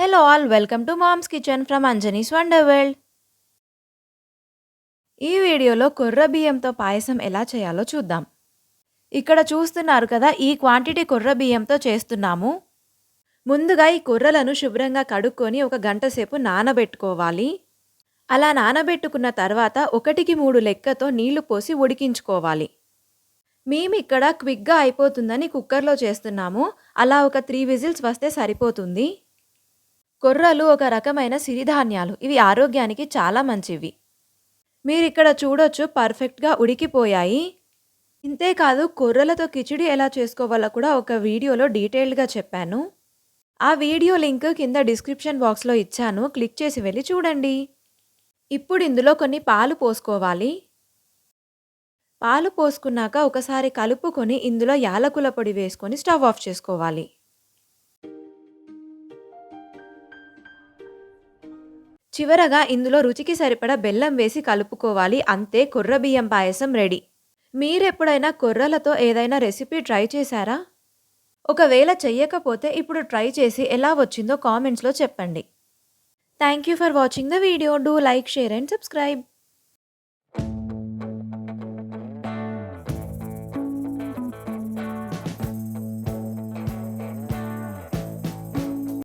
Hello all welcome to moms kitchen from Anjani's wonder world ఈ వీడియోలో కొర్ర బియ్యంతో పాయసం ఎలా చేయాలో చూద్దాం. ఇక్కడ చూస్తున్నారు కదా ఈ క్వాంటిటీ కొర్ర బియ్యంతో చేస్తున్నాము. ముందుగా ఈ కొర్రలను శుభ్రంగా కడుక్కొని ఒక గంట సేపు నానబెట్టుకోవాలి. అలా నానబెట్టుకున్న తర్వాత ఒకటికి మూడు లెక్కతో నీళ్ళు పోసి ఉడికించుకోవాలి. మేము ఇక్కడ క్విక్గా అయిపోతుందని కుక్కర్లో చేస్తున్నాము. అలా ఒక త్రీ విజిల్స్ వస్తే సరిపోతుంది. కొర్రలు ఒక రకమైన సిరిధాన్యాలు. ఇవి ఆరోగ్యానికి చాలా మంచివి. మీరు ఇక్కడ చూడొచ్చు పర్ఫెక్ట్గా ఉడికిపోయాయి. ఇంతేకాదు కొర్రలతో కిచిడి ఎలా చేసుకోవాలో కూడా ఒక వీడియోలో డీటెయిల్డ్గా చెప్పాను. ఆ వీడియో లింక్ కింద డిస్క్రిప్షన్ బాక్స్లో ఇచ్చాను. క్లిక్ చేసి వెళ్ళి చూడండి. ఇప్పుడు ఇందులో కొన్ని పాలు పోసుకోవాలి. పాలు పోసుకున్నాక ఒకసారి కలుపుకొని ఇందులో యాలకుల పొడి వేసుకొని స్టవ్ ఆఫ్ చేసుకోవాలి. చివరగా ఇందులో రుచికి సరిపడ బెల్లం వేసి కలుపుకోవాలి. అంతే కొర్ర బియ్యం పాయసం రెడీ. మీరెప్పుడైనా కొర్రలతో ఏదైనా రెసిపీ ట్రై చేశారా? ఒకవేళ చెయ్యకపోతే ఇప్పుడు ట్రై చేసి ఎలా వచ్చిందో కామెంట్స్లో చెప్పండి. Thank you for watching the video. Do like share and subscribe.